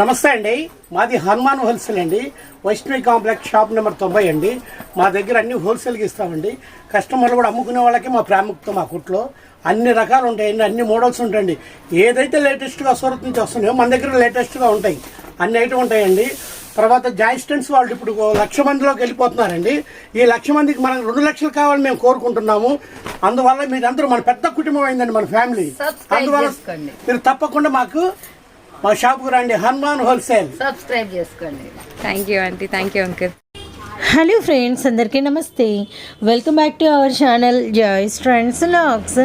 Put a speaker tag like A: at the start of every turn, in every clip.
A: నమస్తే అండి. మాది హనుమాన్ హోల్సేల్ అండి. వైష్ణవి కాంప్లెక్స్ షాప్ నెంబర్ తొంభై అండి. మా దగ్గర అన్ని హోల్సేల్కి ఇస్తామండి. కస్టమర్లు కూడా అమ్ముకునే వాళ్ళకి మా ప్రాముఖ్యత మా కుట్లో. అన్ని రకాలు ఉంటాయండి. అన్ని మోడల్స్ ఉంటాయండి. ఏదైతే లేటెస్ట్గా సూరత్ నుంచి వస్తున్నాయో మన దగ్గర లేటెస్ట్గా ఉంటాయి. అన్ని ఐటమ్ ఉంటాయండి. తర్వాత జాయిస్టెన్స్ వాళ్ళు ఇప్పుడు లక్ష మందిలోకి వెళ్ళిపోతున్నారండి. ఈ లక్ష మందికి మనకు రెండు లక్షలు కావాలని మేము కోరుకుంటున్నాము. అందువల్ల మీరందరూ మన పెద్ద కుటుంబం అయిందండి మన ఫ్యామిలీ. అందువల్ల. మీరు తప్పకుండా మాకు మా షాపుకు రండి. హనుమాన్ హోల్సేల్.
B: సబ్స్క్రైబ్ చేసుకోండి.
C: Thank you aunty thank you uncle
D: hello friends అందరికీ నమస్తే. Welcome back to our channel Joy's Trends Looks.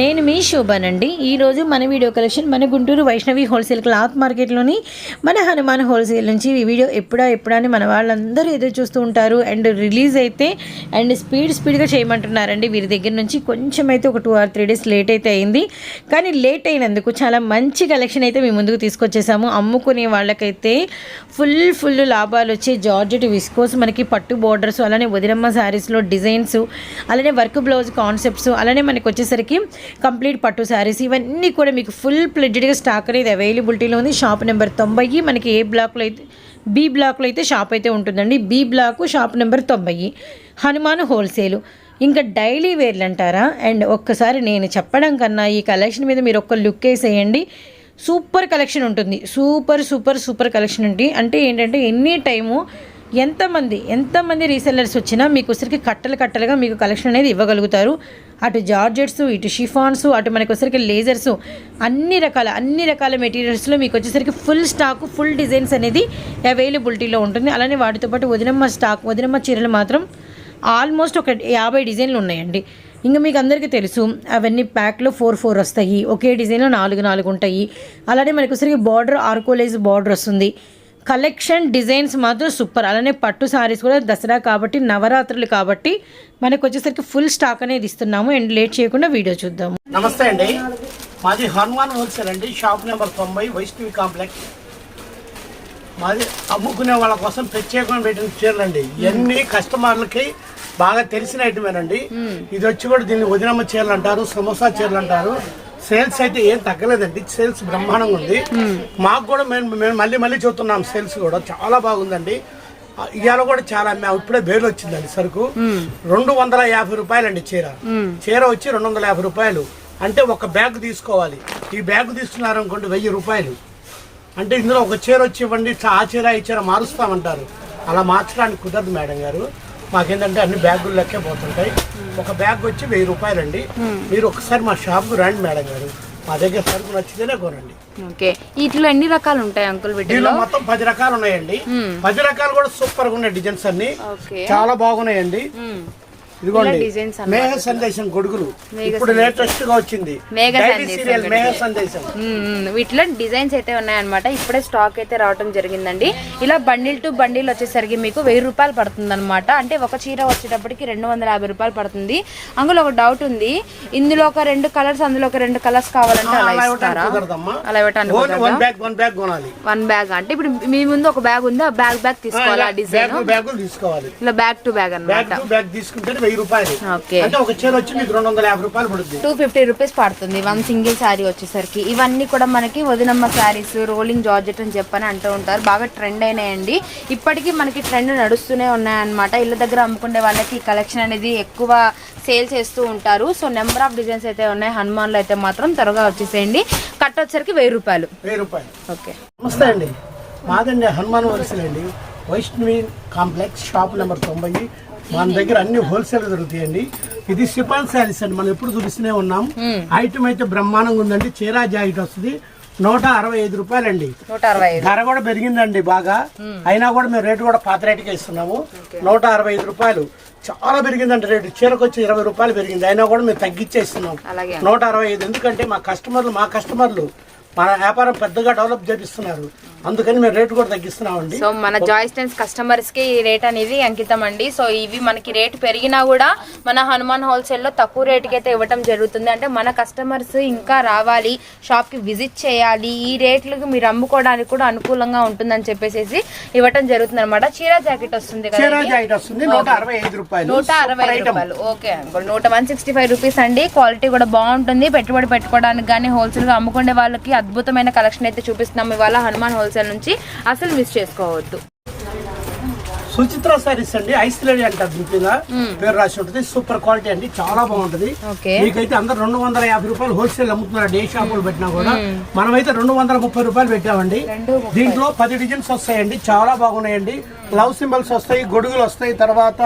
D: నేను మీ శోభానండి ఈరోజు మన వీడియో కలెక్షన్ మన గుంటూరు వైష్ణవి హోల్సేల్ క్లాత్ మార్కెట్లోని మన హనుమాన్ హోల్సేల్ నుంచి ఈ వీడియో ఎప్పుడా ఎప్పుడా అని మన వాళ్ళందరూ ఎదురు చూస్తూ ఉంటారు. అండ్ రిలీజ్ అయితే అండ్ స్పీడ్ స్పీడ్గా చేయమంటున్నారండి. వీరి దగ్గర నుంచి కొంచెం అయితే ఒక two or three days late అయితే అయింది. కానీ లేట్ అయినందుకు చాలా మంచి కలెక్షన్ అయితే మేము ముందుకు తీసుకొచ్చేసాము. అమ్ముకునే వాళ్ళకైతే ఫుల్ ఫుల్ లాభాలు వచ్చే జార్జెట్ విస్కోస్ మనకి పట్టు బోర్డర్స్ అలానే వదిరమ్మ శారీస్లో డిజైన్స్ అలానే వర్క్ బ్లౌజ్ కాన్సెప్ట్స్ అలానే మనకు వచ్చేసరికి కంప్లీట్ పట్టు శారీస్. ఇవన్నీ కూడా మీకు ఫుల్ ప్లెడ్జెడ్గా స్టాక్ అనేది అవైలబిలిటీలో ఉంది. షాప్ నెంబర్ తొంభై మనకి ఏ బ్లాక్లో అయితే బి బ్లాక్లో అయితే షాప్ అయితే ఉంటుందండి. బి బ్లాక్ షాప్ నెంబర్ తొంభై హనుమాన్ హోల్సేలు. ఇంకా డైలీ వేర్లు అంటారా? అండ్ ఒక్కసారి నేను చెప్పడం కన్నా ఈ కలెక్షన్ మీద మీరు ఒక్క లుక్ వేసేయండి. సూపర్ కలెక్షన్ ఉంటుంది. సూపర్ సూపర్ సూపర్ కలెక్షన్ ఉంటుంది అంటే ఏంటంటే ఎనీ టైము ఎంతమంది ఎంతమంది రీసెల్లర్స్ వచ్చినా మీకు వచ్చరికి కట్టలు కట్టలుగా మీకు కలెక్షన్ అనేది ఇవ్వగలుగుతారు. అటు జార్జెట్స్ ఇటు షిఫాన్స్ అటు మనకు వచ్చరికి లేజర్స్ అన్ని రకాల అన్ని రకాల మెటీరియల్స్లో మీకు వచ్చేసరికి ఫుల్ స్టాక్ ఫుల్ డిజైన్స్ అనేది అవైలబిలిటీలో ఉంటుంది. అలానే వాటితో పాటు వదినమ్మ స్టాక్ వదినమ్మ చీరలు మాత్రం ఆల్మోస్ట్ ఒక యాభై డిజైన్లు ఉన్నాయండి. ఇంకా మీకు అందరికీ తెలుసు అవన్నీ ప్యాక్లో ఫోర్ ఫోర్ వస్తాయి. ఒకే డిజైన్లో నాలుగు నాలుగు ఉంటాయి. అలానే మనకు వచ్చరికి బార్డర్ ఆర్కోలైజ్ బార్డర్ వస్తుంది. కలెక్షన్ డిజైన్స్ మాత్రం సూపర్. అలానే పట్టు సారీస్ కూడా దసరా కాబట్టి నవరాత్రులు కాబట్టి మనకు వచ్చేసరికి ఫుల్ స్టాక్ అనేది ఇస్తున్నాము. అండ్ లేట్ చేయకుండా వీడియో చూద్దాము.
A: నమస్తే అండి. మాది హనుమాన్ హోల్సేల్ అండి. షాప్ నెంబర్ తొంభై వైష్ణవి కాంప్లెక్స్ మాది అమ్ముకునే వాళ్ళ కోసం ప్రత్యేకమైన పెట్టిన చీరలు అండి. ఇవన్నీ కస్టమర్లకి బాగా తెలిసిన ఐటమేనండి ఇది వచ్చి కూడా దీన్ని వదినమ్మ చీరలు అంటారు సమోసా చీరలు అంటారు. సేల్స్ అయితే ఏం తగ్గలేదండి. సేల్స్ బ్రహ్మాండంగా ఉంది. మాకు కూడా మేము మేము మళ్ళీ మళ్ళీ చూస్తున్నాం సేల్స్ కూడా. చాలా బాగుందండి. ఇవాళ కూడా చాలా మేము ఇప్పుడే బేలు వచ్చిందండి సరుకు. రెండు వందల యాభై రూపాయలండి చీర. చీర వచ్చి రెండు వందల యాభై రూపాయలు. అంటే ఒక బ్యాగ్ తీసుకోవాలి. ఈ బ్యాగ్ తీసుకున్నారు అనుకోండి వెయ్యి రూపాయలు. అంటే ఇందులో ఒక చీర వచ్చి ఇవ్వండి ఆ చీర ఈ చీర మారుస్తామంటారు. అలా మార్చడానికి కుదరదు మేడం గారు. మాకేంటంటే అన్ని బ్యాగులు లెక్కే పోతుంటాయి. ఒక బ్యాగ్ వచ్చి వెయ్యి రూపాయలండి మీరు ఒకసారి మా షాప్కు రండి మేడం గారు. మా దగ్గర సరుకు నచ్చితేనే కొనండి.
C: ఓకే. వీటిలో ఎన్ని రకాలు ఉంటాయి అంకుల్ వీటిలో?
A: మొత్తం పది రకాలు ఉన్నాయండి. పది రకాలు కూడా సూపర్గా ఉన్నాయి డిజైన్స్ అన్ని. చాలా బాగున్నాయండి. ఇదిగోండి. మేఘ సందేశం గొడుగులు ఇప్పుడు లేటెస్ట్గా వచ్చింది.
C: మేఘ సందేశం. వీటిలో డిజైన్స్ అయితే ఉన్నాయన్నమాట. ఇప్పుడే స్టాక్ అయితే రావడం జరిగిందండి. ఇలా బండిల్ టు బండిల్ వచ్చేసరికి మీకు వెయ్యి రూపాయలు పడుతుంది అనమాట అంటే ఒక చీర వచ్చేటప్పటికి రెండు వందల యాభై రూపాయలు పడుతుంది. అందులో ఒక డౌట్ ఉంది. ఇందులో ఒక రెండు కలర్స్ అందులో ఒక రెండు కలర్స్ కావాలంటే అలా ఇస్తారా? అలా ఇవ్వటానికి
A: వన్ బ్యాగ్ వన్ బ్యాగ్ కొనాలి.
C: వన్ బ్యాగ్ అంటే ఇప్పుడు మీ ముందు ఒక బ్యాగ్ ఉంది ఆ బ్యాగ్ బ్యాగ్ తీసుకోవాలా డిజైన్
A: బ్యాగ్ బ్యాగులు తీసుకోవాలి.
C: ఇలా bag to bag
A: bag to bag తీసుకుంటే వెయ్యి రూపాయలు.
C: ఓకే.
A: అంటే ఒక చీర వచ్చి మీకు రెండు వందల యాభై రూపాయలు పడుతుంది
C: టూ ఫిఫ్టీ రూపీస్ పడుతుంది. వన్ సింగిల్ శారీ వచ్చేసరికి. ఇవన్నీ కూడా మనకి వదినమ్మ శారీస్ రోలింగ్ జార్జెట్ అని చెప్పని అంటూ ఉంటారు. బాగా ట్రెండ్ అయినాయండి. ఇప్పటికీ మనకి ట్రెండ్ నడుస్తూనే ఉన్నాయన్నమాట. ఇళ్ళ దగ్గర అమ్ముకునే వాళ్ళకి ఈ కలెక్షన్ అనేది ఎక్కువ సేల్ చేస్తూ ఉంటారు. సో నెంబర్ ఆఫ్ డిజైన్స్ అయితే ఉన్నాయి. హనుమాన్లో అయితే మాత్రం త్వరగా వచ్చేసేయండి. కట్ వచ్చరికి వెయ్యి రూపాయలు.
A: వెయ్యి రూపాయలు.
C: ఓకే.
A: నమస్తే అండి. మాదండి హనుమాన్ హోల్సేల్ అండి వైష్ణవి కాంప్లెక్స్ షాప్ నెంబర్ తొంభై మన దగ్గర అన్ని హోల్సేల్ దొరుకుతాయండి. ఇది సిపాల్ శారీస్ అండి. మనం ఎప్పుడు చూపిస్తూనే ఉన్నాం. ఐటమ్ అయితే బ్రహ్మాండంగా ఉందండి. చీరా జాకెట్ వస్తుంది. నూట అరవై ఐదు రూపాయలండి. ధర కూడా పెరిగిందండి బాగా. అయినా కూడా మేము రేటు కూడా పాత రేటుకే ఇస్తున్నాము. నూట అరవై ఐదు రూపాయలు. చాలా పెరిగిందండి రేటు. చీరకు వచ్చి ఇరవై రూపాయలు పెరిగింది. అయినా కూడా మేము తగ్గించేస్తున్నాం. నూట అరవై ఐదు. ఎందుకంటే మా కస్టమర్లు మా కస్టమర్లు మన వ్యాపారం పెద్దగా డెవలప్ చేపిస్తున్నారు. అందుకని మేము రేటు కూడా తగ్గిస్తున్నామండి.
C: సో మన జాయిస్టెన్స్ కస్టమర్స్కి ఈ రేట్ అనేది అంకితం అండి సో ఇవి మనకి రేట్ పెరిగినా కూడా మన హనుమాన్ హోల్సేల్లో తక్కువ రేటుకి అయితే ఇవ్వటం జరుగుతుంది. అంటే మన కస్టమర్స్ ఇంకా రావాలి షాప్కి విజిట్ చేయాలి. ఈ రేట్లకు మీరు అమ్ముకోవడానికి కూడా అనుకూలంగా ఉంటుందని చెప్పేసి ఇవ్వటం జరుగుతుంది అనమాట చీర జాకెట్ వస్తుంది కదా
A: చీరా? జాకెట్ వస్తుంది. నూట అరవై ఐదు రూపాయలు.
C: నూట అరవై. రూపాయలు. ఓకే నూట వన్ సిక్స్టీ ఫైవ్ రూపీస్ అండి. క్వాలిటీ కూడా బాగుంటుంది. పెట్టుబడి పెట్టుకోవడానికి కానీ హోల్సేల్గా అమ్ముకునే వాళ్ళకి అద్భుతమైన కలెక్షన్ అయితే చూపిస్తున్నాం. ఇవాళ హనుమాన్ హోల్సేల్ హోల్సేల్ నుంచి అసలు మిస్ చేసుకోవద్దు.
A: సుచిత్ర సారీస్ అండి ఐస్ లేడీ అంటారు దీని మీద పేరు రాసి ఉంటుంది. సూపర్ క్వాలిటీ అండి చాలా బాగుంటది. మీకైతే అందరు రెండు వందల యాభై రూపాయలు హోల్సేల్ అమ్ముతున్నారు ఏ షాపులు పెట్టినా కూడా? మనమైతే రెండు వందల ముప్పై రూపాయలు పెట్టామండి. దీంట్లో పది డిజైన్స్ వస్తాయండి చాలా బాగున్నాయండి. లవ్ సింబల్స్ వస్తాయి గొడుగులు వస్తాయి తర్వాత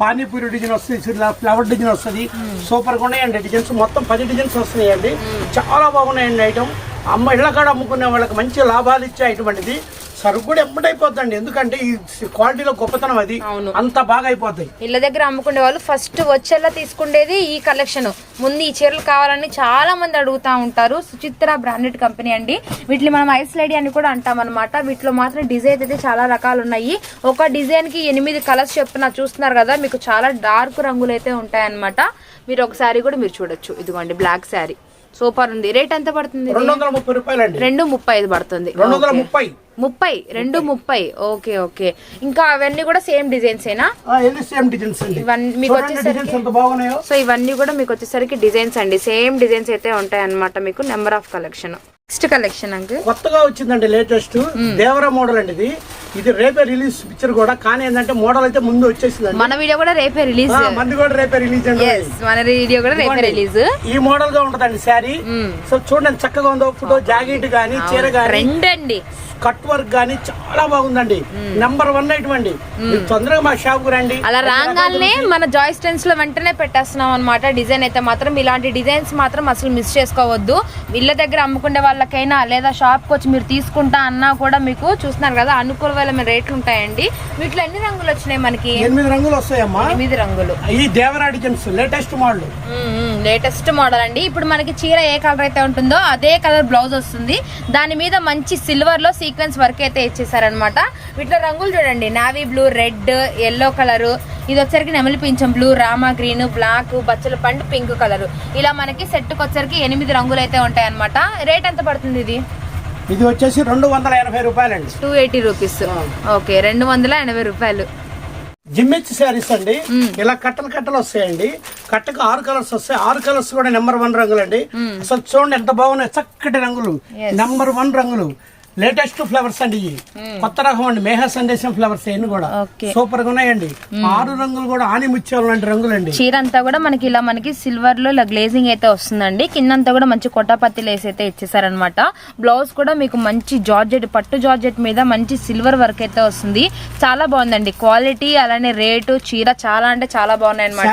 A: పానీపూరి డిజైన్ వస్తాయి ఫ్లవర్ డిజైన్ వస్తుంది. సూపర్గా ఉన్నాయండి డిజైన్స్. మొత్తం పది డిజైన్స్ వస్తున్నాయండి. చాలా బాగున్నాయండి ఐటమ్. అమ్మ ఇళ్ళ కాడ అమ్ముకునే వాళ్ళకి మంచి లాభాలు ఇచ్చే ఇది సరుకు కూడా ఎమ్మటైపోద్దండి. ఎందుకంటే ఈ క్వాలిటీలో గొప్పతనం అది.
C: అవును.
A: అంత బాగా అయిపోతాయి
C: ఇళ్ళ దగ్గర అమ్ముకునే వాళ్ళు ఫస్ట్ వచ్చేలా తీసుకుండేది ఈ కలెక్షన్. ముందు ఈ చీరలు కావాలని చాలా మంది అడుగుతా ఉంటారు. సుచిత్ర బ్రాండెడ్ కంపెనీ అండి. వీటిని మనం ఐస్ లేడీ అని కూడా అంటాం అనమాట వీటిలో మాత్రం డిజైన్ అయితే చాలా రకాలు ఉన్నాయి. ఒక డిజైన్కి ఎనిమిది కలర్స్ చెప్తున్నా చూస్తున్నారు కదా మీకు చాలా డార్క్ రంగులు అయితే ఉంటాయన్నమాట. మీరు ఒక శారీ కూడా మీరు చూడొచ్చు. ఇదిగోండి బ్లాక్ శారీ. సూపర్ ఉంది. రేట్ ఎంత పడుతుంది ఇది?
A: రెండు వందల ముప్పై
C: రెండు ముప్పై ఐదు పడుతుంది.
A: రెండు వందల
C: ఓకే.
A: ముప్పై
C: ముప్పై రెండు ముప్పై. Okay okay. ఇంకా అవన్నీ కూడా సేమ్ డిజైన్స్ ఏనా?
A: ఎన్ని సేమ్ డిజైన్స్ అండి.
C: ఇవన్నీ మీకు వచ్చేసరికి సో ఇవన్నీ కూడా మీకు వచ్చేసరికి డిజైన్స్ అండి. సేమ్ డిజైన్స్ అయితే ఉంటాయి అన్నమాట మీకు number of collection. Next collection uncle.
A: కొత్తగా వచ్చిందండి లేటెస్ట్. దేవర మోడల్ అండి ఇది. ఇది రేపే రిలీజ్ పిక్చర్ కూడా. కానీ ఏంటంటే మోడల్ అయితే ముందు వచ్చేసిందండి.
C: మన వీడియో కూడా రేపే రిలీజ్.
A: మంది కూడా రేపే రిలీజ్ అండి.
C: మన వీడియో కూడా రేపే రిలీజ్.
A: ఈ మోడల్గా ఉంటదండి శారీ. సో చూడండి చక్కగా ఉందో ఫోటో జాకెట్ గానీ చీర గానీ
C: ట్రెండ్ అండి.
A: కట్ వర్క్ గానీ చాలా బాగుందండి. నెంబర్ వన్ ఐటమ్ అండి. తొందరగా మా షాప్కు రండి.
C: అలా రాగానే మన జాయ్ స్టెన్స్లో వెంటనే పెట్టేస్తున్నాం అనమాట డిజైన్ అయితే మాత్రం ఇలాంటి డిజైన్స్ మాత్రం అసలు మిస్ చేసుకోవద్దు. ఇళ్ళ దగ్గర అమ్ముకునే వాళ్ళకైనా లేదా షాప్కి వచ్చి మీరు తీసుకుంటా అన్నా కూడా మీకు చూస్తున్నారు కదా అనుకూలమైన రేట్లు ఉంటాయండి. వీటిలో ఎన్ని రంగులు వచ్చినాయి మనకి?
A: ఎనిమిది రంగులు వస్తాయమ్మా.
C: ఎనిమిది రంగులు.
A: ఈ Devara designs latest model.
C: Latest model అండి. ఇప్పుడు మనకి చీర ఏ కలర్ అయితే ఉంటుందో అదే కలర్ బ్లౌజ్ వస్తుంది. దాని మీద మంచి సిల్వర్లో సీక్వెన్స్ వర్క్ అయితే ఇచ్చేసారనమాట వీటిలో రంగులు చూడండి. Navy blue red yellow colour. ఇది వచ్చరికి నెమలి పింఛం బ్లూ రామా గ్రీన్ బ్లాక్ బచ్చల పండు పింక్ కలర్. ఇలా మనకి సెట్ వచ్చరికి ఎనిమిది రంగులు అయితే ఉంటాయి అనమాట రేట్ ఎంత పడుతుంది ఇది?
A: ఇది వచ్చేసి రెండు వందల ఎనభై రూపాయలండి.
C: టూ ఎయిటీ రూపీస్ ఓకే రెండు వందల ఎనభై రూపాయలు.
A: జిమ్మెచ్ శారీస్ అండి. ఇలా కట్టలు కట్టలు వస్తాయండి. కట్టకు ఆరు కలర్స్ వస్తాయి. ఆరు కలర్స్ కూడా నెంబర్ వన్ రంగులు అండి అసలు చూడండి ఎంత బాగున్నాయి. చక్కటి రంగులు. నెంబర్ వన్ రంగులు. లేటెస్ట్ ఫ్లవర్స్ అండి ఇవి. కొత్త రకం అండి. మేఘ సందేశం ఫ్లవర్స్ ఇవన్నీ కూడా. సూపర్గా ఉన్నాయండి. ఆరు రంగులు కూడా ఆని ముత్యాలు లాంటి రంగులండి.
C: చీర అంతా కూడా మనకి ఇలా మనకి సిల్వర్లో ఇలా గ్లేజింగ్ అయితే వస్తుందండి. కిందంతా కూడా మంచి కొట్టపత్తి లేస్ అయితే ఇచ్చేసారనమాట బ్లౌజ్ కూడా మీకు మంచి జార్జెట్ పట్టు జార్జెట్ మీద మంచి సిల్వర్ వర్క్ అయితే వస్తుంది. చాలా బాగుందండి. క్వాలిటీ అలానే రేటు చీర చాలా అంటే చాలా బాగున్నాయి అనమాట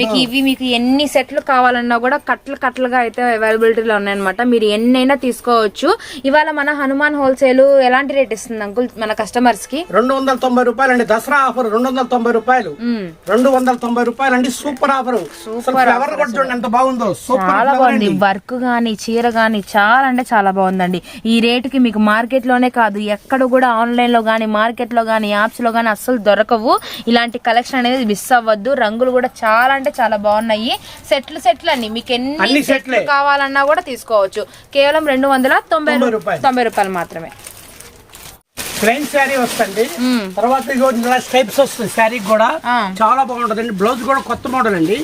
C: మీకు ఇవి మీకు ఎన్ని సెట్లు కావాలన్నా కూడా కట్టలు కట్టలుగా అయితే అవైలబిలిటీలో ఉన్నాయన్నమాట. మీరు ఎన్నైనా తీసుకోవచ్చు. ఇవాళ మన హనుమాన్ హోల్సేల్ ఎలాంటి రేట్ ఇస్తుంది అంకుల్ మన కస్టమర్స్కి?
A: రెండు వందల తొంభై రూపాయలు అండి దసరా ఆఫర్ రెండు వందల తొంభై రూపాయలు. రెండు వందల తొంభై రూపాయలు అండి సూపర్ ఆఫర్ కూడా చూడండి ఎంత బాగుందో. సూపర్
C: చాలా బాగుంది.
A: అండి.
C: వర్క్ గానీ చీర గానీ చాలా అంటే చాలా బాగుందండి. ఈ రేటుకి మీకు మార్కెట్లోనే కాదు ఎక్కడ కూడా ఆన్లైన్లో గానీ మార్కెట్లో గానీ యాప్స్లో గానీ అస్సలు దొరకవు. ఇలాంటి కలెక్షన్ అనేది మిస్ అవ్వద్దు. రంగులు కూడా చాలా అంటే చాలా బాగున్నాయి. సెట్లు సెట్లు అన్ని మీకు ఎన్ని సెట్లే. కావాలన్నా కూడా తీసుకోవచ్చు. కేవలం రెండు వందల తొంభై
A: తొంభై రూపాయలు
C: మాత్రమే.
A: ప్లెయిన్ శారీ వస్తుంది. తర్వాత ఇలా స్టైప్స్ వస్తుంది. శారీ కూడా. చాలా బాగుంటది అండి బ్లౌజ్ కూడా కొత్త మోడల్ అండి.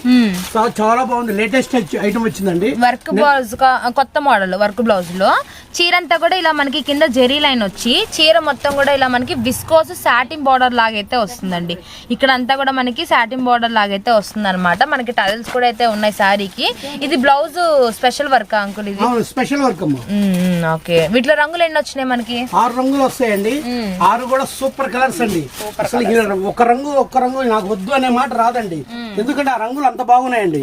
A: చాలా బాగుంది. లేటెస్ట్ ఐటమ్ వచ్చిందండి.
C: వర్క్ బ్లౌజ్ కొత్త మోడల్ వర్క్ బ్లౌజ్లో. చీర అంతా కూడా ఇలా మనకి కింద జెరీ లైన్ వచ్చి చీర మొత్తం కూడా ఇలా మనకి విస్కోస్ సాటిన్ బార్డర్ లాగైతే వస్తుందండి. ఇక్కడ అంతా కూడా మనకి సాటిన్ బార్డర్ లాగైతే వస్తుంది అనమాట మనకి టజల్స్ కూడా అయితే ఉన్నాయి శారీకి ఇది బ్లౌజ్ స్పెషల్ వర్క్ అంకుల్ ఇది?
A: Special work
C: okay. వీటిలో రంగులు ఎన్ని వచ్చినాయి మనకి?
A: ఆరు రంగులు వస్తాయండి. ఆరు కూడా సూపర్ కలర్స్ అండి. అసలు ఒక రంగు ఒక్క రంగు నాకు వద్దు అనే మాట రాదండి. ఎందుకంటే ఆ రంగులు అంత బాగున్నాయండి.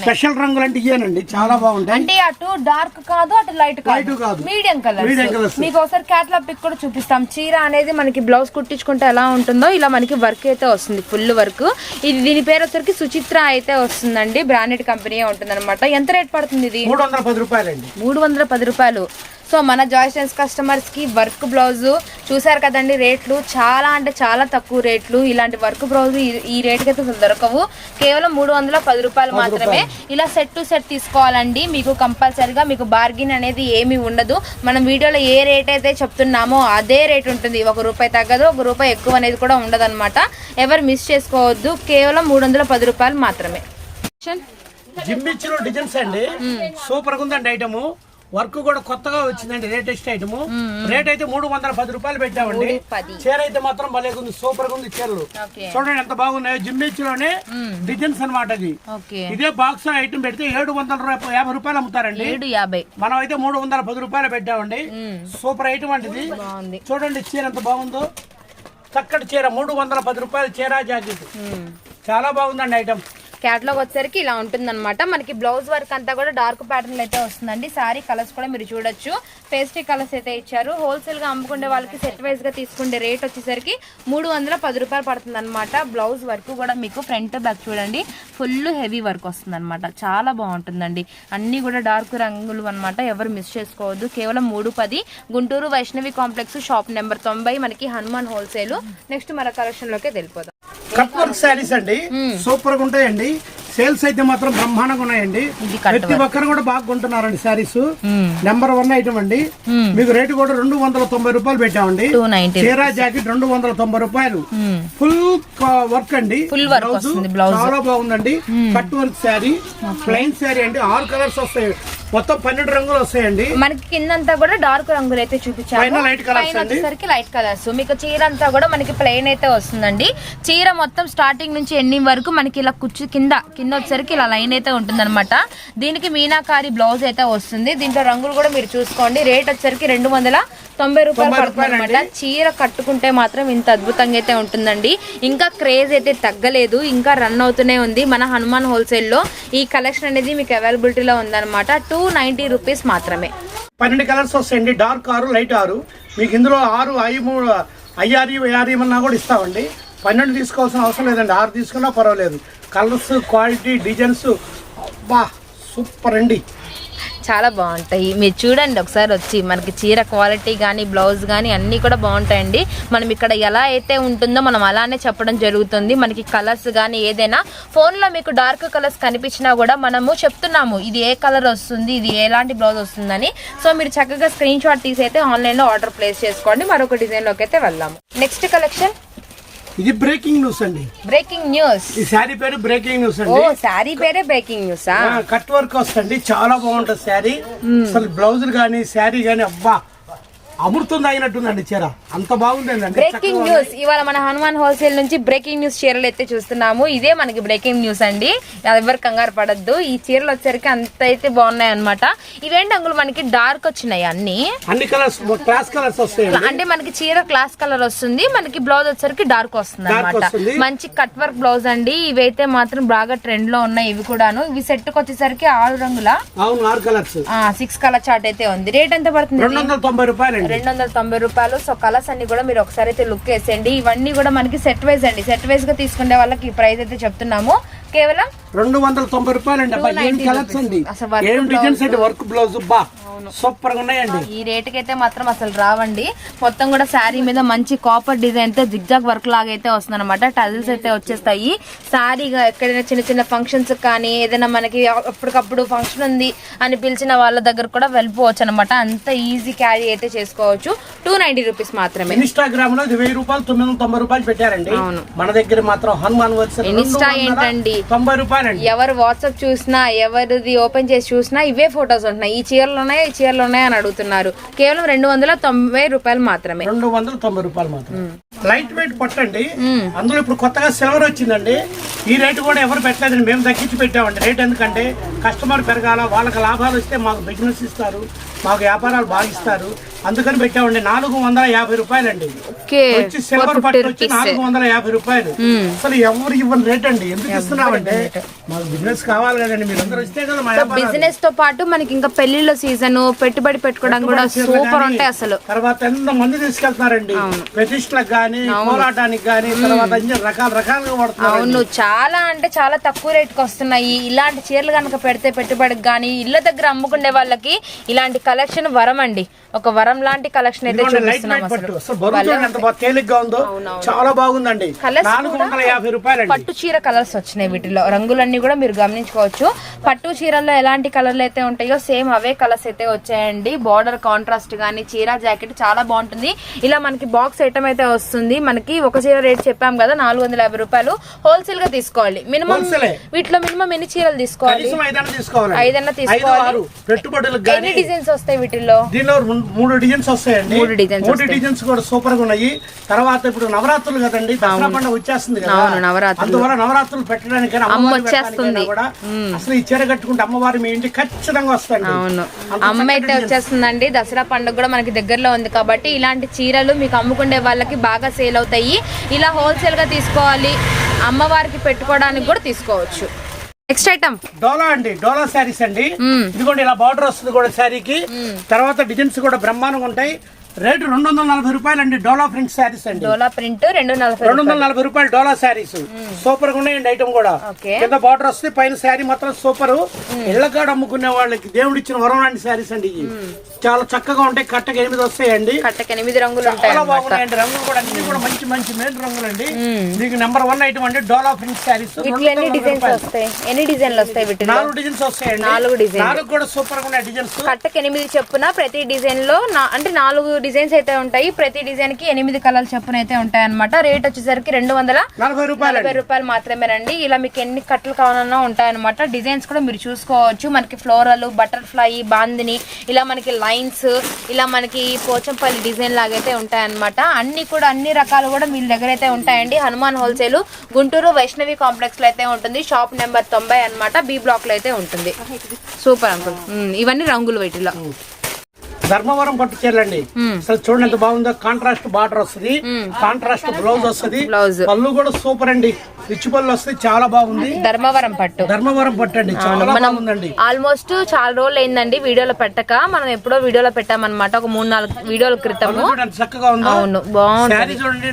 A: స్పెషల్ రంగులు అంటే ఇయ్యానండి. చాలా బాగుంటాయి.
C: అంటే అటు డార్క్ కాదు అటు లైట్
A: కాదు.
C: Medium colour. మీకు ఒకసారి క్యాట్లాగ్ పిక్ కూడా చూపిస్తాం. చీర అనేది మనకి బ్లౌజ్ కుట్టించుకుంటే ఎలా ఉంటుందో ఇలా మనకి వర్క్ అయితే వస్తుంది ఫుల్ వర్క్. ఇది దీని పేరు వచ్చరికి సుచిత్ర అయితే వస్తుందండి. బ్రాండెడ్ కంపెనీ ఉంటుంది ఎంత రేట్ పడుతుంది ఇది?
A: మూడు వందల పది రూపాయలండి.
C: మూడు వందల పది రూపాయలు. సో మన జాయిస్టెన్స్ కస్టమర్స్కి వర్క్ బ్లౌజ్ చూసారు కదండి రేట్లు? చాలా అంటే చాలా తక్కువ రేట్లు. ఇలాంటి వర్క్ బ్లౌజ్ ఈ- ఈ రేట్కి అయితే అసలు దొరకవు. కేవలం మూడు వందల పది రూపాయలు మాత్రమే. ఇలా సెట్ టు సెట్ తీసుకోవాలండి. మీకు కంపల్సరిగా మీకు బార్గిన్ అనేది ఏమీ ఉండదు. మనం వీడియోలో ఏ రేట్ అయితే చెప్తున్నామో అదే రేట్ ఉంటుంది. ఒక రూపాయి తగ్గదు ఒక రూపాయి ఎక్కువ అనేది కూడా ఉండదు ఎవరు మిస్ చేసుకోవద్దు. కేవలం మూడు వందల పది రూపాయలు మాత్రమే.
A: జిమ్మిచ్చిలో డిజైన్స్ అండి. సూపర్గా ఉందండి ఐటమ్. వర్క్ కూడా కొత్తగా వచ్చిందండి లేటెస్ట్ ఐటమ్. రేట్ అయితే మూడు వందల పది రూపాయలు పెట్టామండి. చీర అయితే మాత్రం భలే ఉంది సూపర్గా ఉంది చీరలు. చూడండి ఎంత బాగున్నాయో జిమ్మిచ్లోనే డిజైన్స్ అన్నమాట అది. ఇదే బాక్స్ ఐటమ్ పెడితే ఏడు వందల యాభై రూపాయలు అమ్ముతారండి. మనం అయితే మూడు వందల పది రూపాయలు పెట్టామండి. సూపర్ ఐటమ్
C: బాగుంది.
A: చూడండి చీర ఎంత బాగుందో. చక్కటి చీర మూడు వందల పది రూపాయలు చీర జాకెట్. చాలా బాగుందండి ఐటమ్
C: క్యాట్లాగ్ వచ్చేసరికి ఇలా ఉంటుందన్నమాట. మనకి బ్లౌజ్ వర్క్ అంతా కూడా డార్క్ ప్యాటర్న్ అయితే వస్తుందండి. సారీ కలర్స్ కూడా మీరు చూడొచ్చు. పేస్ట్రీ కలర్స్ అయితే ఇచ్చారు. హోల్సేల్గా అమ్ముకునే వాళ్ళకి సెట్ వైజ్గా తీసుకునే రేట్ వచ్చేసరికి మూడు వందల పది రూపాయలు పడుతుంది అనమాట బ్లౌజ్ వర్క్ కూడా మీకు ఫ్రంట్ బ్యాక్ చూడండి. ఫుల్ హెవీ వర్క్ వస్తుంది చాలా బాగుంటుందండి. అన్ని కూడా డార్క్ రంగులు అన్నమాట. ఎవరు మిస్ చేసుకోవద్దు. కేవలం మూడు పది. Guntur Vaishnavi complex shop number తొంభై మనకి హనుమాన్ హోల్సేల్ నెక్స్ట్ మన కలెక్షన్లోకి వెళ్ళిపోదాం.
A: కట్ వర్క్ శారీస్ అండి. సూపర్గా ఉంటాయండి సేల్స్ అయితే మాత్రం బ్రహ్మాండంగా ఉన్నాయండి. ప్రతి ఒక్కరు కూడా బాగా కొంటున్నారండి శారీస్ నెంబర్ వన్ ఐటమ్ అండి. మీకు రేటు కూడా రెండు వందల తొంభై రూపాయలు పెట్టామండి. చీర జాకెట్ రెండు వందల తొంభై రూపాయలు. ఫుల్ వర్క్ అండి. Blouse. చాలా బాగుందండి. Cut work sari plain sari అండి. ఆరు కలర్స్ వస్తాయి. మొత్తం పన్నెండు రంగులు వస్తాయండి.
C: మనకి కిందంతా కూడా డార్క్ రంగులు అయితే చూపించాము.
A: పైన.
C: వచ్చేసరికి లైట్ కలర్స్ మీకు చీర అంతా కూడా మనకి ప్లెయిన్ అయితే వస్తుందండి. చీర మొత్తం స్టార్టింగ్ నుంచి ఎండింగ్ వరకు మనకి ఇలా కుచ్చు కింద కింద వచ్చేసరికి ఇలా లైన్ అయితే ఉంటుందన్నమాట. దీనికి మీనాకారి బ్లౌజ్ అయితే వస్తుంది. దీంట్లో రంగులు కూడా మీరు చూసుకోండి. రేట్ వచ్చేసరికి రెండు వందల తొంభై రూపాయలు చీర కట్టుకుంటే మాత్రం ఇంత అద్భుతంగా అయితే ఉంటుందండి. ఇంకా క్రేజ్ అయితే తగ్గలేదు. ఇంకా రన్ అవుతూనే ఉంది. మన హనుమాన్ హోల్సేల్లో ఈ కలెక్షన్ అనేది మీకు అవైలబిలిటీలో ఉందన్నమాట. టూ టూ నైంటీ రూపీస్ మాత్రమే.
A: పన్నెండు కలర్స్ వస్తాయండి. డార్క్ ఆరు లైట్ ఆరు. మీకు ఇందులో ఆరు ఐ మూడు ఐఆర్ఈ అన్నా కూడా ఇస్తామండి. పన్నెండు తీసుకోవాల్సిన అవసరం లేదండి. ఆరు తీసుకున్నా పర్వాలేదు. కలర్స్ క్వాలిటీ డిజైన్స్ బా సూపర్ అండి.
C: చాలా బాగుంటాయి. మీరు చూడండి ఒకసారి వచ్చి మనకి చీర క్వాలిటీ కానీ బ్లౌజ్ కానీ అన్నీ కూడా బాగుంటాయండి. మనం ఇక్కడ ఎలా అయితే ఉంటుందో మనం అలానే చెప్పడం జరుగుతుంది. మనకి కలర్స్ కానీ ఏదైనా ఫోన్లో మీకు డార్క్ కలర్స్ కనిపించినా కూడా మనము చెప్తున్నాము ఇది ఏ కలర్ వస్తుంది ఇది ఎలాంటి బ్లౌజ్ వస్తుందని. సో మీరు చక్కగా స్క్రీన్ షాట్ తీసి అయితే ఆన్లైన్లో ఆర్డర్ ప్లేస్ చేసుకోండి. మరొక డిజైన్లోకి అయితే వెళ్దాము. నెక్స్ట్ కలెక్షన్
A: ఇది బ్రేకింగ్ న్యూస్ అండి.
C: Breaking news.
A: ఈ శారీ పేరు బ్రేకింగ్ న్యూస్
C: ఓ
A: అండి
C: శారీ పేరే బ్రేకింగ్ న్యూసా?
A: కట్ వర్క్ వస్తుంది. చాలా బాగుంటుంది శారీ. అసలు బ్లౌజులు కానీ శారీ కానీ అబ్బా అమృతం తాగినట్టుందండి చీర. అంత బాగుందండి
C: బ్రేకింగ్ న్యూస్ ఇవాళ మన హనుమాన్ హోల్సేల్ నుంచి బ్రేకింగ్ న్యూస్ చీరలు అయితే చూస్తున్నాము. ఇదే మనకి బ్రేకింగ్ న్యూస్ అండి. ఎవరు కంగారు పడద్దు. ఈ చీరలు వచ్చరికి అంత అయితే బాగున్నాయి అనమాట ఇవేంటి అంగులు మనకి డార్క్ వచ్చినాయి అన్ని?
A: అన్ని కలర్స్ క్లాస్ కలర్స్ వస్తాయండి.
C: అంటే మనకి చీర క్లాస్ కలర్ వస్తుంది. మనకి బ్లౌజ్ వచ్చరికి డార్క్ వస్తుంది అనమాట. మంచి కట్ వర్క్ బ్లౌజ్ అండి. ఇవైతే మాత్రం బాగా ట్రెండ్లో ఉన్నాయి ఇవి కూడాను. ఇవి సెట్ వచ్చేసరికి ఆరు రంగుల సిక్స్ కలర్ చార్ట్ అయితే ఉంది. రేట్ ఎంత పడుతుంది
A: రెండు వందల తొంభై రూపాయలండి.
C: రెండు వందల తొంభై రూపాయలు. సో కలర్స్ అన్ని కూడా మీరు ఒకసారి అయితే లుక్ వేసేయండి. ఇవన్నీ కూడా మనకి సెట్ వైజ్ అండి. సెట్ వైజ్గా తీసుకునే వాళ్ళకి ఈ ప్రైస్ అయితే చెప్తున్నాము. కేవలం
A: రెండు వందల తొంభై రూపాయలండి. అబ్బా ఏం
C: 290
A: కలర్స్ అండి? ఏం డిజైన్స్ అండి? వర్క్ బ్లౌజ్ బా సూపర్గా ఉన్నాయండి.
C: ఈ రేటుకి అయితే మాత్రం అసలు రావండి. మొత్తం కూడా శారీ మీద మంచి కాపర్ డిజైన్తో జిగ్జాగ్ వర్క్ లాగా అయితే వస్తుంది అనమాట టజిల్స్ అయితే వచ్చేస్తాయి. శారీగా ఎక్కడైనా చిన్న చిన్న ఫంక్షన్స్ కానీ ఏదైనా మనకి అప్పటికప్పుడు ఫంక్షన్ ఉంది అని పిలిచిన వాళ్ళ దగ్గర కూడా వెళ్ళిపోవచ్చు అనమాట అంత ఈజీ క్యారీ అయితే చేసుకోవచ్చు. టూ నైన్టీ రూపీస్ మాత్రమే.
A: ఇన్స్టాగ్రామ్లో వెయ్యి రూపాయలు తొమ్మిది వందల తొంభై రూపాయలు పెట్టారండి. మన దగ్గర మాత్రం హనుమాన్
C: ఇన్స్టా ఏంటండి?
A: తొంభై రూపాయలండి
C: ఎవరు వాట్సాప్ చూసినా ఎవరిది ఓపెన్ చేసి చూసినా ఇవే ఫొటోస్ ఉంటున్నాయి. ఈ చీరలు ఉన్నాయి ఈ చీరలు ఉన్నాయి అని అడుగుతున్నారు. కేవలం రెండు వందల తొంభై రూపాయలు మాత్రమే.
A: రెండు వందల తొంభై రూపాయలు మాత్రం లైట్ వెయిట్ పట్టండి అందులో ఇప్పుడు కొత్తగా సిల్వర్ వచ్చిందండి. ఈ రేటు కూడా ఎవరు పెట్టలేదండి. మేము తగ్గించి పెట్టామండి. రేట్ ఎందుకంటే కస్టమర్ పెరగాల వాళ్ళకి లాభాలు వస్తే మాకు బిజినెస్ ఇస్తారు. మాకు వ్యాపారాలు బాగా ఇస్తారు. అందుకని పెట్టామండి నాలుగు వందల యాభై రూపాయలండి.
C: ఓకే
A: వచ్చి సిల్వర్ పట్టు వచ్చి నాలుగు వందల యాభై రూపాయలు. అసలు ఎవరు ఇవ్వని రేట్ అండి? ఎందుకు ఇస్తున్నామంటే మాకు బిజినెస్ కావాలి కదండి మీరు అందరూ ఇస్తే కదా.
C: బిజినెస్తో పాటు మనకి ఇంకా పెళ్ళిళ్ళ సీజన్ పెట్టుబడి పెట్టుకోవడం కూడా సూపర్
A: గానీ,
C: ఉంటాయి అసలు.
A: తర్వాత ఎంత మంది తీసుకెళ్తున్నారండి? ప్రతిష్టలకు గానీ కోలాటానికి గానీ తర్వాత అన్ని రకాల రకాలుగా పడుతున్నారు
C: అవును చాలా అంటే చాలా తక్కువ రేట్కి వస్తున్నాయి. ఇలాంటి చీరలు కనుక పెడితే పెట్టుబడికి కానీ ఇళ్ళ దగ్గర అమ్ముకునే వాళ్ళకి ఇలాంటి కలెక్షన్ వరం అండి ఒక వరం లాంటి కలెక్షన్ అయితే చూపిస్తున్నాం
A: చాలా బాగుందండి.
C: పట్టు చీర కలర్స్ వచ్చినాయి వీటిలో. రంగులన్నీ కూడా మీరు గమనించుకోవచ్చు. పట్టు చీరల్లో ఎలాంటి కలర్లు అయితే ఉంటాయో సేమ్ అవే కలర్స్ అయితే వచ్చాయండి. బార్డర్ కాంట్రాస్ట్ గానీ చీర జాకెట్ చాలా బాగుంటుంది. ఇలా మనకి బాక్స్ ఐటమ్ అయితే వస్తుంది. మనకి ఒక చీర రేట్ చెప్పాం కదా నాలుగు వందల యాభై రూపాయలు. హోల్సేల్గా తీసుకోవాలి. మినిమం? వీటిలో మినిమం ఎన్ని చీరలు తీసుకోవాలి?
A: ఐదన్నా తీసుకోవాలి.
C: ఎన్ని డిజైన్స్ వస్తాయి వీటిల్లో?
A: దీనిలో మూడు డిజైన్స్ వస్తాయండి.
C: మూడు designs
A: మూడు
C: వస్తాయి.
A: డిజైన్స్ కూడా సూపర్గా ఉన్నాయి. తర్వాత ఇప్పుడు నవరాత్రులు కదండి దసరా పండుగ వచ్చేస్తుంది కదా.
C: అవును, నవరాత్రులు.
A: అందువల్ల నవరాత్రులు పెట్టడానికి
C: అమ్మ వచ్చేస్తుంది.
A: కూడా అసలు ఈ చీర కట్టుకుంటే అమ్మవారి మీ ఇంటికి ఖచ్చితంగా వస్తాయండి.
C: అవును. అమ్మ అయితే. వచ్చేస్తుందండి. దసరా పండుగ కూడా మనకి దగ్గరలో ఉంది కాబట్టి ఇలాంటి చీరలు మీకు అమ్ముకునే వాళ్ళకి బాగా సేల్ అవుతాయి. ఇలా హోల్సేల్గా తీసుకోవాలి. అమ్మవారికి పెట్టుకోవడానికి కూడా తీసుకోవచ్చు. నెక్స్ట్ ఐటమ్
A: డోలా అండి డోలా శారీస్ అండి. ఇదిగోండి ఇలా బార్డర్ వస్తుంది కూడా శారీకి. తర్వాత డిజైన్స్ కూడా బ్రహ్మాండంగా ఉంటాయి. రేటు రెండు వందల నలభై రూపాయలు అండి డోలా ప్రింట్ శారీస్ అండి.
C: డోలా ప్రింట్ రెండు
A: రెండు వందల నలభై రూపాయలు డోలా శారీస్. సూపర్గా ఉన్నాయండి ఐటమ్ కూడా. కింద బార్డర్ వస్తే పైన శారీ మాత్రం సూపర్. ఇళ్ళకాడ అమ్ముకునే వాళ్ళకి దేవుడు ఇచ్చిన వరం లాంటి శారీస్ అండి ఇవి. చాలా చక్కగా ఉంటాయి కట్టగా ఎనిమిది వస్తాయండి.
C: కట్టకి ఎనిమిది రంగులు ఉంటాయి
A: చాలా బాగున్నాయండి రంగులు కూడా అన్ని కూడా మంచి మంచి మెయిన్ రంగులు అండి మీకు నెంబర్ వన్ ఐటమ్ అండి డోలా ప్రింట్ శారీస్.
C: ఎన్ని డిజైన్స్ వస్తాయి? ఎన్ని డిజైన్లు వస్తాయి
A: నాలుగు డిజైన్స్ వస్తాయండి.
C: నాలుగు designs.
A: నాలుగు కూడా సూపర్గా ఉన్నాయి డిజైన్స్.
C: కట్టకి ఎనిమిది చెప్పున ప్రతి డిజైన్లో అంటే నాలుగు డిజైన్స్ అయితే ఉంటాయి. ప్రతి డిజైన్కి ఎనిమిది కలర్ల చెప్పున అయితే ఉంటాయి అనమాట రేట్ వచ్చేసరికి రెండు వందల
A: నలభై రూపాయలు
C: మాత్రమేనండి. ఇలా మీకు ఎన్ని కట్టలు కావాలన్నా ఉంటాయన్నమాట. డిజైన్స్ కూడా మీరు చూసుకోవచ్చు. మనకి ఫ్లోరల్ బటర్ఫ్లై బాందిని ఇలా మనకి లైన్స్ ఇలా మనకి పోచంపల్లి డిజైన్ లాగైతే ఉంటాయన్నమాట. అన్ని కూడా అన్ని రకాలు కూడా మీ దగ్గర అయితే ఉంటాయండి. హనుమాన్ హోల్సేల్ గుంటూరు వైష్ణవి కాంప్లెక్స్లో అయితే ఉంటుంది. షాప్ నెంబర్ తొంభై అన్నమాట. బి బ్లాక్లో అయితే ఉంటుంది. Super uncle. ఇవన్నీ రంగులు వీటిలో.
A: ధర్మవరం పట్టు చీరలండి అసలు చూడండి ఎంత బాగుందో కాంట్రాస్ట్ బార్డర్ వస్తుంది. కాంట్రాస్ట్ బ్లౌజ్ వస్తుంది.
C: బ్లౌజ్
A: పళ్ళు కూడా సూపర్ అండి. రిచ్ పళ్ళు వస్తుంది చాలా బాగుంది.
C: ధర్మవరం పట్టు.
A: ధర్మవరం పట్టు అండి. చాలా బాగుందండి.
C: ఆల్మోస్ట్ చాలా రోజులు అయిందండి వీడియోలో పెట్టక. మనం ఎప్పుడో వీడియోలో పెట్టామన్నమాట. ఒక మూడు నాలుగు వీడియోల
A: ఎంత చక్కగా ఉందో?
C: అవును బాగుంది
A: చూడండి.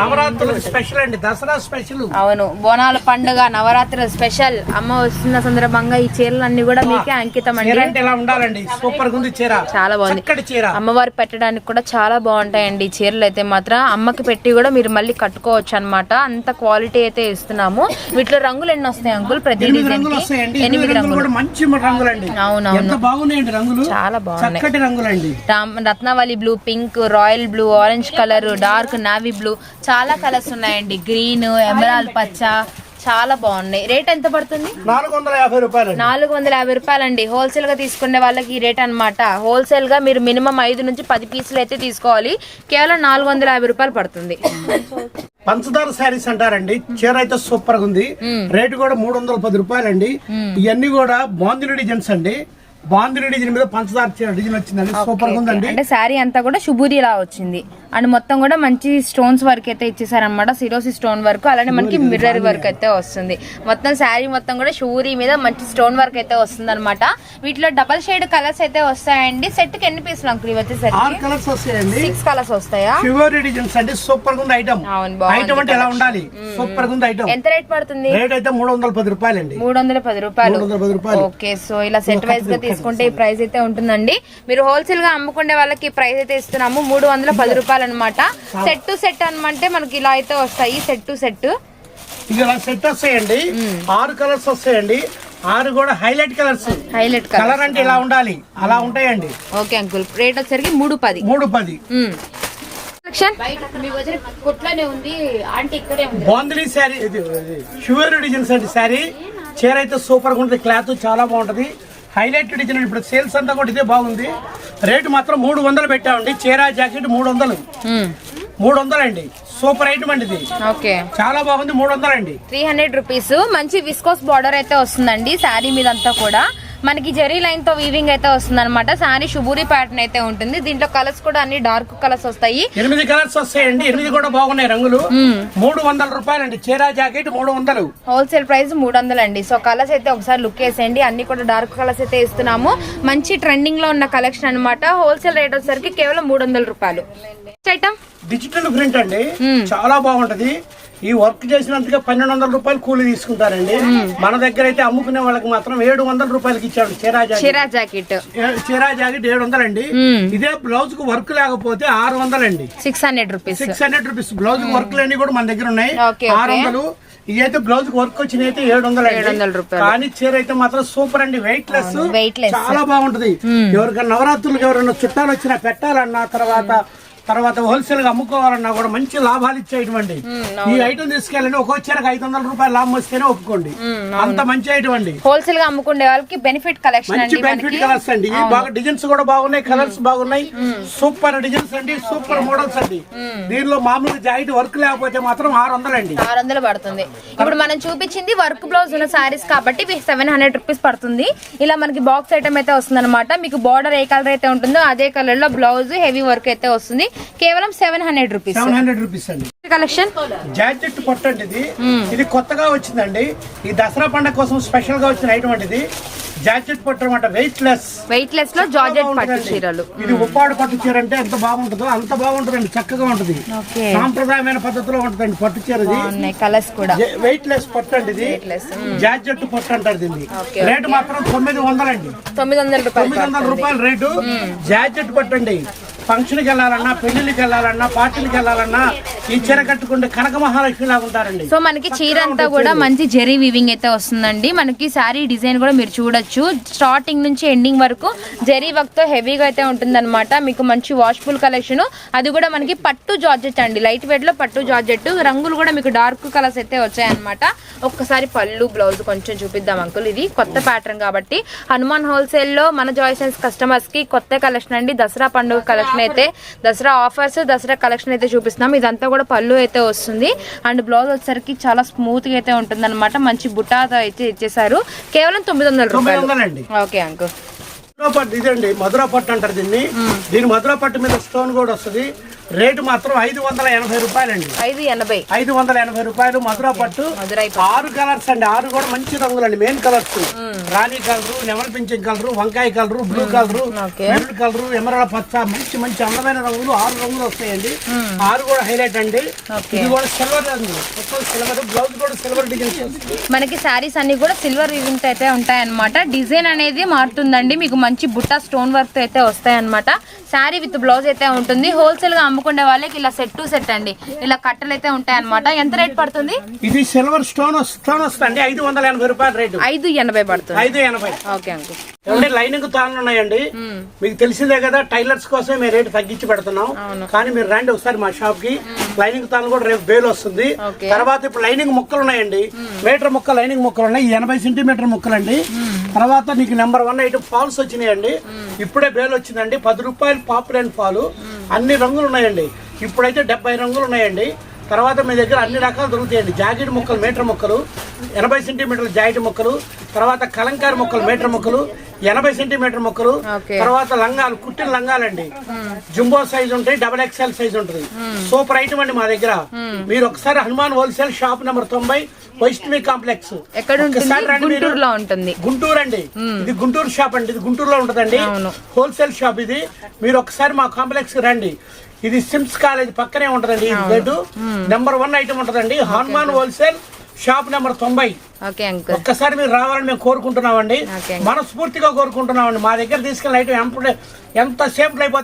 A: నవరాత్రులకు స్పెషల్ అండి. దసరా స్పెషల్
C: అవును బోనాల పండుగ నవరాత్రి స్పెషల్ అమ్మ వస్తున్న సందర్భంగా ఈ చీరలన్నీ కూడా మీకే అంకితం అండి
A: ఉండాలండి? సూపర్ ఉంది చీర.
C: చాలా బాగుంది. అమ్మవారి పెట్టడానికి కూడా చాలా బాగుంటాయండి ఈ చీరలు అయితే మాత్రం. అమ్మకి పెట్టి కూడా మీరు మళ్ళీ కట్టుకోవచ్చు అన్నమాట అంత క్వాలిటీ అయితే ఇస్తున్నాము. వీటిలో రంగులు ఎన్ని వస్తాయి అంకుల్ ప్రతి
A: ఎనిమిది
C: డిజైన్
A: రంగులు
C: ఎనిమిది
A: మంచి రంగులండి.
C: అవునవును.
A: ఎంత బాగున్నాయండి రంగులు?
C: చాలా బాగున్నాయి.
A: రంగులండి.
C: Ratnavali blue pink royal blue orange colour dark navy blue. చాలా కలర్స్ ఉన్నాయండి. గ్రీన్ ఎమరాల్డ్ పచ్చ చాలా బాగున్నాయి. రేట్ ఎంత పడుతుంది?
A: నాలుగు వందల యాభై రూపాయలు
C: నాలుగు వందల యాభై రూపాయలండి. హోల్సేల్గా తీసుకునే వాళ్ళకి ఈ రేట్ అన్నమాట. హోల్సేల్గా మీరు మినిమం ఐదు నుంచి పది పీసులు అయితే తీసుకోవాలి. కేవలం నాలుగు వందల యాభై రూపాయలు పడుతుంది.
A: పంచదార శారీస్ అంటారండి. చీర అయితే సూపర్గా ఉంది రేటు కూడా మూడు వందల పది రూపాయలండి. ఇవన్నీ కూడా బాందిని డిజైన్స్ అండి. బాందిని డిజైన్ మీద పంచదార చీర డిజైన్ వచ్చిందండి. సూపర్గా ఉందండి.
C: అంటే శారీ అంతా కూడా శుభూరి లా వచ్చింది. అండ్ మొత్తం కూడా మంచి స్టోన్స్ వర్క్ అయితే ఇచ్చేసారనమాట సిరోసి స్టోన్ వర్క్ అలానే మనకి మిర్రర్ వర్క్ అయితే వస్తుంది. మొత్తం శారీ మొత్తం కూడా షూరీ మీద మంచి స్టోన్ వర్క్ అయితే వస్తుంది అనమాట వీటిలో డబల్ షేడ్ కలర్స్ అయితే వస్తాయండి. సెట్కి ఎన్ని పీసులు అంకుల్ ఇవి వచ్చేసరికి
A: ఆరు కలర్స్ వస్తాయండి.
C: సిక్స్ కలర్స్ వస్తాయా?
A: అండి సూపర్గా ఐటమ్
C: అవును, బాగుంది.
A: ఐటమ్ అంటే ఎలా ఉండాలి? సూపర్గా ఐటమ్
C: ఎంత రేట్ పడుతుంది?
A: రేట్ అయితే మూడు వందల పది
C: రూపాయలు.
A: మూడు వందల పది రూపాయలు.
C: ఓకే సో ఇలా సెట్ వైజ్గా తీసుకుంటే ఈ ప్రైస్ అయితే ఉంటుందండి. మీరు హోల్సేల్గా అమ్ముకునే వాళ్ళకి ప్రైస్ అయితే ఇస్తున్నాము. మూడు వందల పది రూపాయలు అనమాట సెట్ టు సెట్ అనమంటే మనకి ఇలా అయితే వస్తాయి. సెట్ టు సెట్
A: ఇలా సెట్ వస్తాయండి. ఆరు కలర్స్ వస్తాయండి. ఆరు కూడా highlight colours
C: highlight colour
A: colour అంటే ఇలా ఉండాలి. అలా ఉంటాయండి.
C: ఓకే అంకుల్ రేట్ వచ్చరికి మూడు పది.
A: మూడు పది.
C: కలెక్షన్
B: కొట్లోనే ఉంది. ఆంటీ ఇక్కడే ఉంది.
A: బాందిని శారీ ఇది షుగర్ డిజైన్స్ అండి శారీ. చీర అయితే సూపర్గా ఉంటుంది. క్లాత్ చాలా బాగుంటది. హైలైట్ డిజైన్ ఇప్పుడు సేల్స్ అంతా కూడా ఇదే బాగుంది. రేటు మాత్రం మూడు వందలు పెట్టామండి. చీర జాకెట్ మూడు వందలు. మూడు వందలండి. సూపర్ ఐటమ్ అండి ఇది.
C: ఓకే.
A: చాలా బాగుంది మూడు వందలండి.
C: Three hundred rupees. మంచి విస్కోస్ బార్డర్ అయితే వస్తుందండి శారీ మీద అంతా కూడా. మనకి జరీ లైన్తో వీవింగ్ అయితే వస్తుంది అనమాట శారీ శుభూరి ప్యాటర్న్ అయితే ఉంటుంది. దీంట్లో కలర్స్ కూడా అన్ని డార్క్ కలర్స్ వస్తాయి.
A: ఎనిమిది కలర్స్ వస్తాయండి. ఎనిమిది కూడా బాగున్నాయి రంగులు. మూడు వందల రూపాయలండి. చీర జాకెట్ మూడు వందలు.
C: హోల్సేల్ ప్రైస్ మూడు వందలు అండి సో కలర్స్ అయితే ఒకసారి లుక్ వేసేయండి. అన్ని కూడా డార్క్ కలర్స్ అయితే ఇస్తున్నాము. మంచి ట్రెండింగ్లో ఉన్న కలెక్షన్ అన్నమాట. హోల్సేల్ రేట్ వచ్చేసరికి కేవలం మూడు వందల రూపాయలు. ఐటమ్
A: డిజిటల్ ప్రింట్ అండి. చాలా బాగుంటది. ఈ వర్క్ చేసినందుకే పన్నెండు వందల రూపాయలు కూలీ తీసుకుంటారండి. మన దగ్గర అయితే అమ్ముకునే వాళ్ళకి మాత్రం ఏడు వందల రూపాయలకి ఇచ్చాడు చీరా జాకెట్.
C: చిరా జాకెట్.
A: ఏడు వందలండి. ఇదే బ్లౌజ్కు వర్క్ లేకపోతే ఆరు వందలండి.
C: Six hundred rupees.
A: Six hundred rupees. Blouse work లేని కూడా మన దగ్గర ఉన్నాయి. ఆరు. వందలు. ఇదైతే బ్లౌజ్కు వర్క్ వచ్చిన అయితే ఏడు వందలు
C: ఏడు వందల రూపాయలు.
A: కానీ చీర అయితే మాత్రం సూపర్ అండి. Weightless
C: weightless.
A: చాలా బాగుంటది. ఎవరికైనా నవరాత్రులకు ఎవరైనా చుట్టాలు వచ్చినా పెట్టాలన్నా తర్వాత తర్వాత హోల్సేల్గా అమ్ముకోవాలన్నా కూడా మంచి లాభాలు ఇచ్చేటువంటి. ఈ ఐటమ్ తీసుకెళ్ళండి ఒక్కో చీరకు ఐదు వందల రూపాయలు లాభం వస్తేనే ఒప్పుకోండి. అంత మంచి ఐటమ్ అండి.
C: హోల్సేల్గా అమ్ముకునే వాళ్ళకి బెనిఫిట్ కలెక్షన్
A: మంచి బెనిఫిట్ కలర్స్ అండి. బాగా డిజైన్స్ కూడా బాగున్నాయి కలర్స్ బాగున్నాయి. సూపర్ డిజైన్స్ అండి సూపర్ మోడల్స్ అండి. దీనిలో మామూలుగా జాయింట్ వర్క్ లేకపోతే మాత్రం ఆరు వందలు అండి.
C: ఆరు వందలు పడుతుంది. ఇప్పుడు మనం చూపించింది వర్క్ బ్లౌజ్ ఉన్న సారీస్ కాబట్టి సెవెన్ హండ్రెడ్ రూపీస్ పడుతుంది. ఇలా మనకి బాక్స్ ఐటమ్ అయితే వస్తుంది అనమాట మీకు బార్డర్ ఏ కలర్ అయితే ఉంటుందో అదే కలర్లో బ్లౌజ్ హెవీ వర్క్ అయితే వస్తుంది. కేవలం seven hundred rupees.
A: Seven hundred rupees అండి.
C: కలెక్షన్?
A: జాకెట్ పొట్టు అండి ఇది ఇది కొత్తగా వచ్చిందండి. ఈ దసరా పండుగ కోసం స్పెషల్గా వచ్చిన ఐటమ్ అండి ఇది. జాకెట్ పొట్టు అనమాట వెయిట్ లెస్
C: వెయిట్ లెస్లో జార్జెట్ పట్టు చీరలు.
A: ఇది ఉప్పాడు పట్టు చీర అంటే ఎంత బాగుంటుందో అంత బాగుంటుందండి. చక్కగా ఉంటుంది. సాంప్రదాయమైన పద్ధతిలో ఉంటుందండి పట్టు చీర ఇది.
C: కలర్స్ కూడా.
A: వెయిట్ లెస్ పట్టు అండి ఇది. జాకెట్ పొట్టు అంటారు దీన్ని. రేటు మాత్రం తొమ్మిది వందలండి.
C: తొమ్మిది వందల రూపాయలు
A: తొమ్మిది వందల రూపాయల రేటు జాకెట్ పట్టండి ఫంక్షన్ కి వెళ్ళాలన్నా పెళ్ళికి వెళ్ళాలన్నా పార్టీలకు వెళ్ళాలన్నా ఈ చీర కట్టుకుంటే కనక మహాలక్ష్మి లాగా ఉంటారండి.
C: సో మనకి చీర అంతా కూడా మంచి జెరీ వీవింగ్ అయితే వస్తుందండి. మనకి శారీ డిజైన్ కూడా మీరు చూడొచ్చు. స్టార్టింగ్ నుంచి ఎండింగ్ వరకు జెరీ వర్క్తో హెవీగా అయితే ఉంటుందన్నమాట. మీకు మంచి వాష్ఫుల్ కలెక్షన్. అది కూడా మనకి పట్టు జార్జెట్ అండి. లైట్ వెయిట్లో పట్టు జార్జెట్ రంగులు కూడా మీకు డార్క్ కలర్స్ అయితే వచ్చాయన్నమాట. ఒక్కసారి పళ్ళు బ్లౌజ్ కొంచెం చూపిద్దాం అంకుల్. ఇది కొత్త ప్యాటర్న్ కాబట్టి. హనుమాన్ హోల్సేల్లో మన జాయ్సెన్స్ కస్టమర్స్కి కొత్త కలెక్షన్ అండి. దసరా పండుగ కలెక్షన్ అయితే దసరా ఆఫర్స్ దసరా కలెక్షన్ అయితే చూపిస్తున్నాం. ఇదంతా కూడా పళ్ళు అయితే వస్తుంది. అండ్ బ్లౌజ్ వచ్చేసరికి చాలా స్మూత్గా అయితే ఉంటుంది మంచి బుట్టాతో అయితే ఇచ్చేసారు కేవలం తొమ్మిది వందల రూపాయలు. Okay uncle.
A: మధురా పట్టు ఇదండి మధురా పట్టు అంటారు దీన్ని. దీని మధురా పట్టు మీద స్టోన్ కూడా వస్తుంది. రేటు మాత్రం ఐదు వందల ఎనభై రూపాయలండి.
C: ఐదు ఎనభై.
A: ఐదు వందల ఎనభై రూపాయలు మధురా పట్టు. ఆరు కలర్స్ అండి. ఆరు కూడా మంచి రంగులండి. Main colours. రాణి కలరు నెమలి పింఛన్ కలరు వంకాయ colour blue colour. Maroon colour emerald పచ్చ మంచి మంచి అందమైన రంగులు ఆరు రంగులు వస్తాయండి. ఆరు కూడా హైలైట్ అండి. ఇది కూడా సిల్వర్ రంగు. సిల్వర్ బ్లౌజ్ కూడా సిల్వర్ డిజైన్
C: మనకి శారీస్ అన్ని కూడా సిల్వర్ వివింగ్ అయితే ఉంటాయన్నమాట. డిజైన్ అనేది మారుతుందండి. మీకు మంచి బుట్ట స్టోన్ వర్క్ అయితే వస్తాయన్నమాట. శారీ విత్ బ్లౌజ్ అయితే ఉంటుంది. హోల్సేల్గా అమ్ముకునే వాళ్ళకి ఇలా సెట్ టు సెట్ అండి. ఇలా కట్టలు అయితే ఉంటాయన్నమాట. ఎంత రేట్ పడుతుంది?
A: ఇది సిల్వర్ స్టోన్ స్టోన్ వస్తుంది. ఐదు వందల ఎనభై రూపాయల రేటు
C: ఐదు ఎనభై పడుతుంది.
A: ఐదు ఎనభై.
C: Okay uncle.
A: ఏమంటే లైనింగ్ తాళ్ళు ఉన్నాయండి. మీకు తెలిసిందే కదా టైలర్స్ కోసం మేము రేటు తగ్గించి పెడుతున్నాం. కానీ మీరు రండి ఒకసారి మా షాప్కి లైనింగ్ తాళ్ళు కూడా రేపు బేల్ వస్తుంది. తర్వాత ఇప్పుడు లైనింగ్ ముక్కలు ఉన్నాయండి. మీటర్ ముక్క లైనింగ్ ముక్కలు ఉన్నాయి. ఎనభై సెంటీమీటర్ ముక్కలండి. తర్వాత నీకు నెంబర్ వన్ ఐటమ్ ఫాల్స్ వచ్చినాయండి. ఇప్పుడే బేల్ వచ్చిందండి. పది రూపాయలు పాపులర్ ఫాలు. అన్ని రంగులు ఉన్నాయండి. ఇప్పుడైతే డెబ్బై రంగులు ఉన్నాయండి. తర్వాత మీ దగ్గర అన్ని రకాలు దొరుకుతాయండి. జాకెట్ ముక్కలు మీటర్ ముక్కలు ఎనభై సెంటీమీటర్ల జాకెట్ ముక్కలు తర్వాత కలంకారి ముక్కలు మీటర్ ముక్కలు ఎనభై సెంటీమీటర్ ముక్కలు. తర్వాత లంగాలు కుట్టిన లంగాలండి. జంబో సైజ్ ఉంటాయి డబల్ ఎక్స్ఎల్ సైజ్ ఉంటుంది. సూపర్ ఐటమ్ అండి మా దగ్గర. మీరు ఒకసారి హనుమాన్ హోల్సేల్ షాప్ నెంబర్ తొంభై వైష్ణవి కాంప్లెక్స్.
C: ఉంటుంది. గుంటూరులో
A: గుంటూరు అండి. ఇది గుంటూరు షాప్ అండి. ఇది గుంటూరులో ఉంటదండి. హోల్సేల్ షాప్ ఇది. మీరు ఒకసారి మా కాంప్లెక్స్ రండి. ఇది సిమ్స్ కాలేజ్ పక్కనే ఉంటదండి. ఇది నెంబర్ వన్ ఐటమ్ ఉంటదండి. హనుమాన్ హోల్సేల్ షాప్ నెంబర్ తొంభై. ఒక్కసారి మీరు రావాలని మేము కోరుకుంటున్నామండి. మనస్ఫూర్తిగా కోరుకుంటున్నామండి. మా దగ్గర తీసుకెళ్ళిన ఐటమ్ ఎంత సేపు అయిపోతే